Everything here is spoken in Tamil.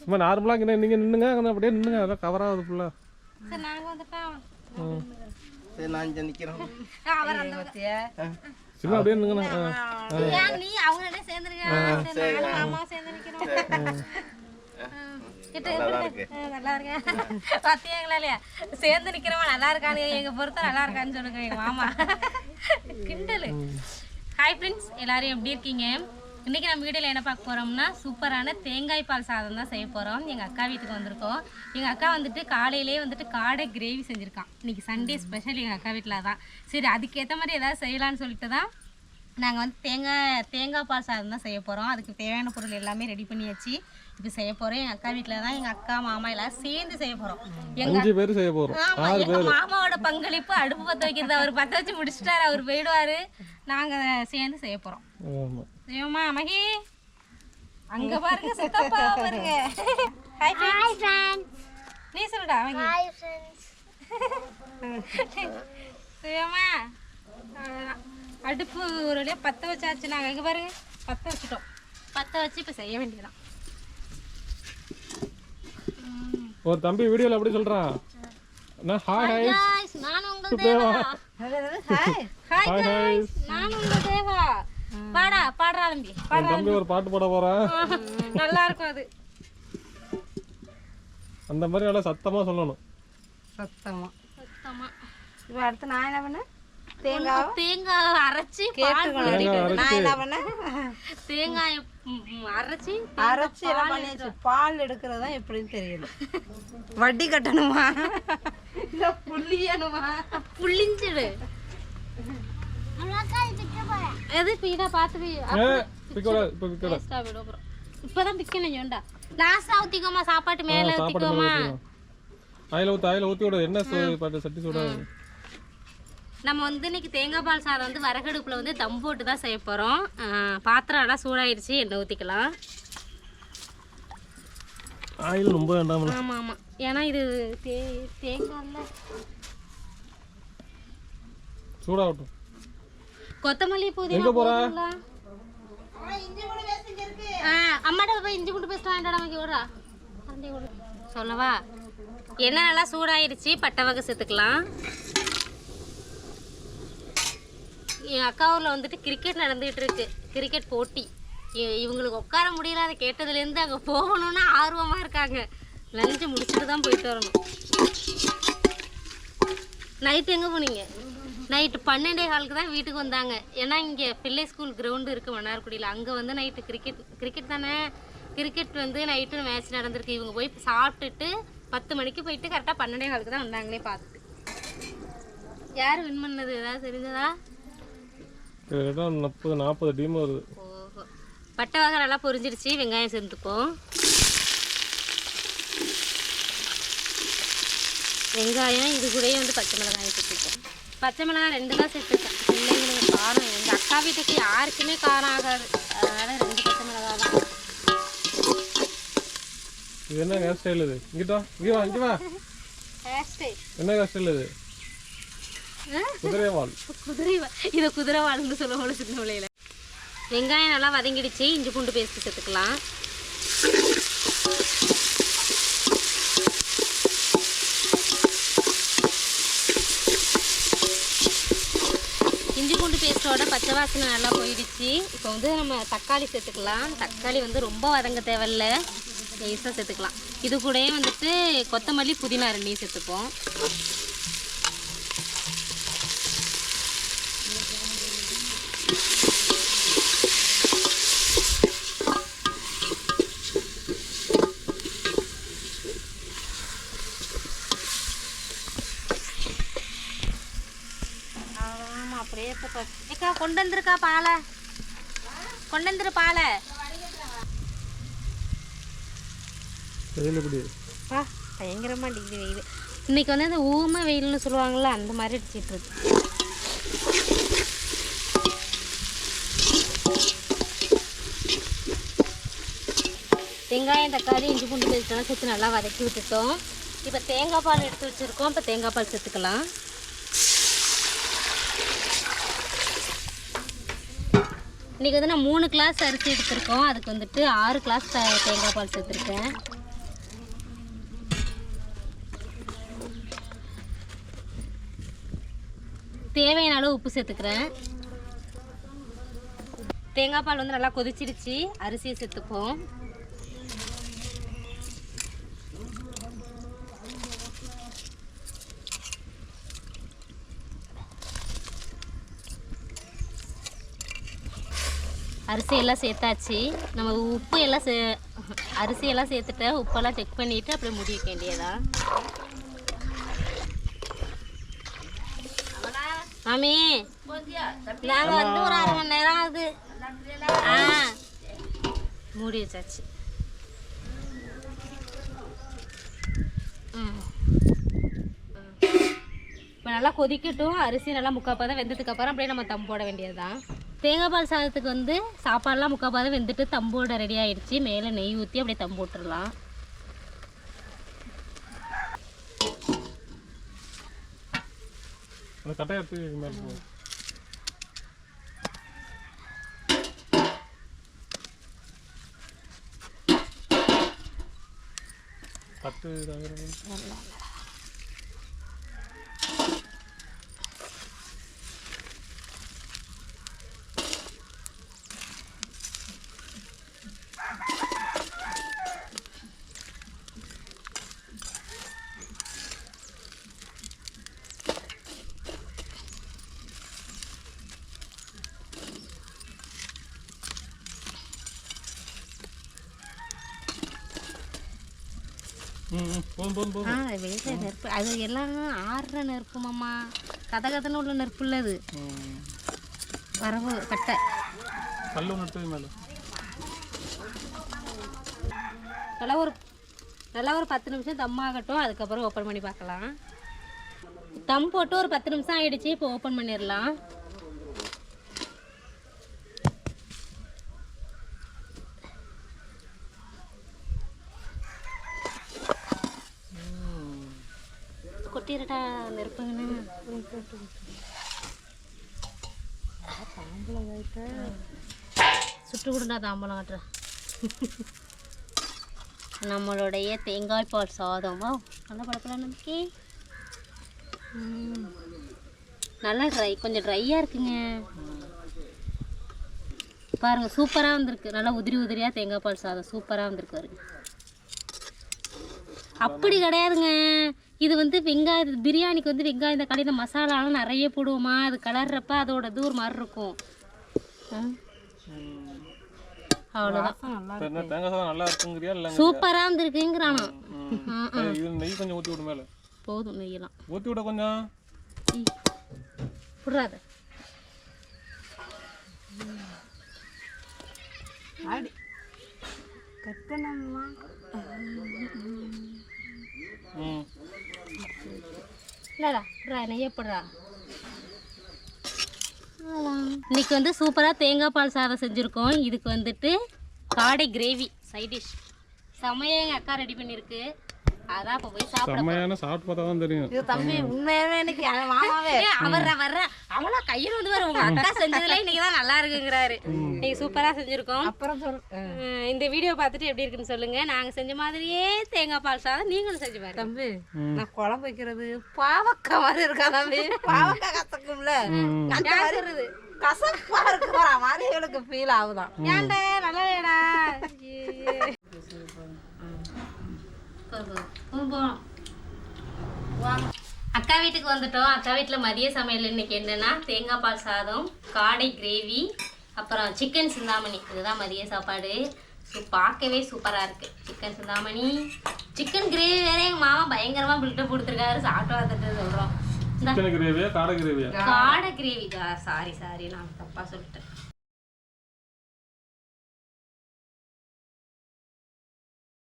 சும்மா நார்மலாக இங்கே நீங்கள் நின்றுங்க அங்கே அப்படியே நின்றுங்க அதெல்லாம் கவர் ஆகுது ஃபுல்லாக சரி நாங்கள் வந்துட்டோம் சரி நான் இங்கே நிற்கிறேன் அவர் அந்த சும்மா அப்படியே நின்றுங்க நீ? அவங்களோட சேர்ந்துருக்க சரி நானும் மாமா சேர்ந்து நிற்கிறோம் இருக்கு. நல்லா இருக்கேன் பாத்தியாங்களா இல்லையா சேர்ந்து நிக்கிறவன் நல்லா இருக்கானு எங்க பொறுத்த நல்லா இருக்கான்னு சொல்லுங்க எங்க மாமா. கிண்டலு. ஹாய் ஃப்ரெண்ட்ஸ் எல்லாரும் எப்படி இருக்கீங்க? இன்றைக்கி நம்ம வீடியோவில் என்ன பார்க்க போகிறோம்னா சூப்பரான தேங்காய் பால் சாதம் தான் செய்ய போகிறோம் எங்கள் அக்கா வீட்டுக்கு வந்திருக்கோம். எங்கள் அக்கா வந்துட்டு காலையிலே வந்துட்டு காடை கிரேவி செஞ்சுருக்கான். இன்னைக்கு சண்டே ஸ்பெஷல் எங்கள் அக்கா வீட்டில் தான் சரி அதுக்கேற்ற மாதிரி எதாவது செய்யலான்னு சொல்லிட்டு தான் நாங்கள் வந்து தேங்காய் தேங்காய் பால் சாதம் தான் செய்ய போகிறோம் அதுக்கு தேவையான பொருள் எல்லாமே ரெடி பண்ணியாச்சு. இப்போ செய்ய போகிறோம் எங்கள் அக்கா வீட்டில் தான் எங்கள் அக்கா மாமா எல்லாம் சேர்ந்து செய்ய போகிறோம் எங்கள் பேர் செய்ய போகிறோம் ஆமா எங்க மாமாவோட பங்களிப்பு அடுப்பு பற்ற வைக்கிறது. அவர் பற்ற வச்சு முடிச்சிட்டாரு. அவர் போயிடுவாரு. நாங்கள் சேர்ந்து செய்ய போகிறோம் ஆமாம் செய்வோமா மகி? அங்க பாருங்க சித்தப்பா பாருங்க. ஹாய் ஃப்ரெண்ட்ஸ் நீ சொல்லுடா மகி. ஹாய் ஃப்ரெண்ட்ஸ் அவ்வளவுதான். அடுப்பு ஒரு வழியாக பற்ற வச்சாச்சு. நாங்கள் இங்கே பாருங்க பற்ற வச்சுட்டோம். பற்ற வச்சு இப்போ செய்ய வேண்டியதான் ஒரு தம்பி வீடியோவில் அப்படி சொல்கிறான் என்ன? ஹாய் ஹாய் நான் உங்கள் தேவா. ஹாய் ஹாய் ஹாய் நான் உங்கள் தேவா. பாடா பாடுறா தம்பி. என் தம்பி ஒரு பாட்டு பாட போகிறேன் நல்லா இருக்கும் அது. அந்த மாதிரி நல்லா சத்தமாக சொல்லணும். சத்தமா. சுத்தமா. இப்போ அடுத்து நான் என்ன பண்ணேன்? தேங்காய் தேங்காய் அரைச்சி பால் நான் என்ன பண்ணேன்? தேங்காயை அரைச்சி அரைச்சி எல்லாம் பண்ணியாச்சு. பால் எடுக்கிறதா எப்படின்னு தெரியல. வட்டி கட்டணுமா? இல்லை புள்ளியணுமா? புளிஞ்சிடு எது? பீடா பார்த்து இப்பதான் பிக்கணும் ஏண்டா? லாஸ்டா ஊத்திக்கோமா சாப்பாட்டு மேல ஊத்திக்கோமா? ஆயில் ஊற்று ஆயில் ஊற்றி விட. என்ன சட்டி சூட நம்ம வந்து இன்னைக்கு தேங்காய் பால் சாதம் வந்து வரகடுப்புல வந்து தம் போட்டு தான் செய்ய போறோம். ஆஹ் பாத்திரம் எல்லாம் சூடாயிருச்சு எண்ணெய் ஊத்திக்கலாம். ஆயில் ரொம்ப வேண்டாம்ல ஆமா ஆமா. ஏன்னா இது தே தேங்காய்ல சூடாகட்டும். கொத்தமல்லி புதினா? ஆ, அம்மாட்ட போய் இஞ்சி குண்டு நமக்கு கரண்டி கொடு. சொல்லவா? எண்ணெய் நல்லா சூடாயிருச்சு பட்டை வகை சேர்த்துக்கலாம். என் அக்கா ஊரில் வந்துட்டு கிரிக்கெட் நடந்துகிட்டு இருக்கு கிரிக்கெட் போட்டி. இ- இவங்களுக்கு உட்கார முடியல அதை கேட்டதுலேருந்து அங்கே போகணும்னு ஆர்வமாக இருக்காங்க. லஞ்சு முடிச்சுட்டு தான் போயிட்டு வரணும். நைட்டு எங்கே போனீங்க? நைட்டு பன்னெண்டே காலுக்கு தான் வீட்டுக்கு வந்தாங்க. ஏன்னா இங்கே பிள்ளை ஸ்கூல் கிரவுண்டு இருக்குது மன்னார்குடியில். அங்கே வந்து நைட்டு கிரிக்கெட் கிரிக்கெட் தானே? கிரிக்கெட் வந்து நைட்டு மேட்ச் நடந்திருக்கு. இவங்க போய் சாப்பிட்டுட்டு பத்து மணிக்கு போயிட்டு கரெக்டாக பன்னெண்டே காலுக்கு தான் வந்தாங்களே பார்த்துட்டு யார் வின் பண்ணது? ஏதாவது தெரிஞ்சதா? கிட்டத்தட்ட முப்பது நாற்பது டீம் வருது. பட்டை வகை நல்லா பொரிஞ்சிருச்சு வெங்காயம் சேர்த்துப்போம் வெங்காயம் இது கூடயே வந்து பச்சை மிளகாய் சேர்த்துப்போம் பச்சை மிளகாய் ரெண்டு தான் சேர்த்துருக்கேன் பிள்ளைங்களுக்கு காரம் எங்கள் அக்கா வீட்டுக்கு யாருக்குமே காரம் ஆகாது. அதனால ரெண்டு பச்சை மிளகாய் தான். இது என்ன ஹேர் ஸ்டைல் இது? இங்கிட்டா இங்கே வா இங்கே வா. ஹேர் ஸ்டைல் என்ன ஹேர் ஸ்டைல் இது? குதிரை வால் குதிரை வா- இதை குதிரை வாழ்ந்து சொல்லுவோம் சின்ன பிள்ளையில. வெங்காயம் நல்லா வதங்கிடுச்சு. இஞ்சி பூண்டு பேஸ்ட் சேர்த்துக்கலாம். இஞ்சி பூண்டு பேஸ்ட்டோட பச்சை வாசனை நல்லா போயிடுச்சு. இப்போ வந்து நம்ம தக்காளி சேர்த்துக்கலாம். தக்காளி வந்து ரொம்ப வதங்க தேவையில்ல. லேசாக சேர்த்துக்கலாம். இது கூடயே வந்துட்டு கொத்தமல்லி புதினா ரெண்டையும் சேர்த்துப்போம். அப்படியே ஏக்கா கொண்டு வந்திருக்கா பாலை? கொண்டு வந்துரு பாலை. பயங்கரமாக டிகிரி வெயில். இன்னைக்கு வந்து அந்த ஊமை வெயில்னு சொல்லுவாங்கள்ல அந்த மாதிரி அடிச்சிட்டு இருக்கு. வெங்காயம் தக்காளி இஞ்சி பூண்டு பேஸ்ட்லாம் சேர்த்து நல்லா வதக்கி விட்டுட்டோம். இப்போ தேங்காய் பால் எடுத்து வச்சுருக்கோம். இப்போ தேங்காய் பால் சேர்த்துக்கலாம். இன்றைக்கி வந்து நான் மூணு கிளாஸ் அரிசி எடுத்திருக்கோம். அதுக்கு வந்துட்டு ஆறு கிளாஸ் தேங்காய் பால் சேர்த்துருக்கேன். தேவையான அளவு உப்பு சேர்த்துக்கிறேன். தேங்காய் பால் வந்து நல்லா கொதிச்சிருச்சு அரிசியை சேர்த்துப்போம். அரிசி எல்லாம் சேர்த்தாச்சு. நம்ம உப்பு எல்லாம் சே அரிசி எல்லாம் சேர்த்துட்டேன் உப்பெல்லாம் செக் பண்ணிட்டு அப்படியே முடி வைக்க வேண்டியதா மாமி நாங்க வந்து ஒரு அரை மணி நேரம் ஆகுது. ஆ மூடி வச்சாச்சு. இப்போ நல்லா கொதிக்கட்டும். அரிசி நல்லா முக்கால் பதம் வெந்ததுக்கு அப்புறம் அப்படியே நம்ம தம் போட வேண்டியதுதான். தேங்காய் பால் சாதத்துக்கு வந்து சாப்பாடுலாம் முக்கால் பதம் வெந்துட்டு தம்போட ரெடி ஆயிடுச்சு. மேலே நெய் ஊற்றி அப்படியே தம் போட்டுடலாம். அந்த கட்டையை எடுத்து இது மேலே போ பத்து ஆ வெளியில் நெருப்பு. அது எல்லாம் ஆறுற நெருப்புமாம்மா கதை கதைன்னு உள்ள நெருப்பு இல்லை அது. வரவு கட்டை. கல் ஒன்று எடுத்து மேலே. நல்லா ஒரு நல்லா ஒரு பத்து நிமிஷம் தம் ஆகட்டும். அதுக்கப்புறம் ஓப்பன் பண்ணி பார்க்கலாம். தம் போட்டு ஒரு பத்து நிமிஷம் ஆயிடுச்சு. இப்போ ஓப்பன் பண்ணிடலாம். கொட்டிடட்டா நெருப்புங்கண்ணா. சுட்டு கொடுண்டா தாம்பலம் காட்டுறேன் நம்மளுடைய தேங்காய் பால் சாதமா? நல்லா பழப்பலாம் நமக்கு. நல்லா ட்ரை கொஞ்சம் ட்ரையாக இருக்குங்க. பாருங்க சூப்பராக வந்திருக்கு. நல்லா உதிரி உதிரியாக தேங்காய் பால் சாதம் சூப்பராக வந்திருக்கு பாருங்க. அப்படி கிடையாதுங்க. இது வந்து வெங்காயம் பிரியாணிக்கு வந்து வெங்காயம் இந்த கடையில் மசாலாலாம் நிறைய போடுவோமா? அது கலர்றப்ப அதோட இது ஒரு மாதிரி இருக்கும். அவ்வளோதான் சூப்பராக இது நெய் கொஞ்சம் ஊற்றி மேலே. போதும் நெய்யலாம் ஊற்றி விட கொஞ்சம். விட்றாத. கட்டணம்மா. ம். இல்லடா விட்றா நெய்ய போடுறா. இன்னைக்கு வந்து சூப்பராக தேங்காய் பால் சாதம் செஞ்சுருக்கோம். இதுக்கு வந்துட்டு காடை கிரேவி சைட் டிஷ் செமையாக எங்கள் அக்கா ரெடி பண்ணியிருக்கு. அதான் இப்போ போய் சாப்பிட செம்மையான சாப்பிட்டு பார்த்தா தான் தெரியும். இது தம்பி உண்மையாவே எனக்கு என் மாமாவே. ஏய், அவர்ரா வர்ற. அவளா கையில் வந்து வர உங்க அக்கா செஞ்சதுல இன்னைக்கு தான் நல்லா இருக்குங்கிறாரு. இன்னைக்கு சூப்பரா செஞ்சிருக்கோம். அப்புறம் சொல் அஹ் இந்த வீடியோ பார்த்துட்டு எப்படி இருக்குன்னு சொல்லுங்க. நாங்க செஞ்ச மாதிரியே தேங்காய் பால் சாதம் நீங்களும் செஞ்சு பாருங்க. தம்பி நான் குழம்பு வைக்கிறது பாவக்காய் மாதிரி இருக்கா தம்பி? பாவக்காய் கசக்கும்ல? அந்த மாதிரி கசப்பா இருக்கிற மாதிரி இவளுக்கு ஃபீல் ஆகுதான். ஏன்டா நல்லா இல்லடா அக்கா வீட்டுக்கு வந்துட்டோம். அக்கா வீட்டில் மதிய சமையல் இன்னைக்கு என்னன்னா தேங்காய் பால் சாதம் காடை கிரேவி அப்புறம் சிக்கன் சிந்தாமணி. இதுதான் மதிய சாப்பாடு. ஸோ பார்க்கவே சூப்பராக இருக்குது சிக்கன் சிந்தாமணி. சிக்கன் கிரேவி வேற எங்கள் மாமா பயங்கரமாக பில்டப் கொடுத்துருக்காரு. சாப்பிட்டு வந்துட்டு சொல்கிறோம் காடை கிரேவியா காடை கிரேவி சாரி சாரி நான் தப்பாக சொல்லிட்டேன்.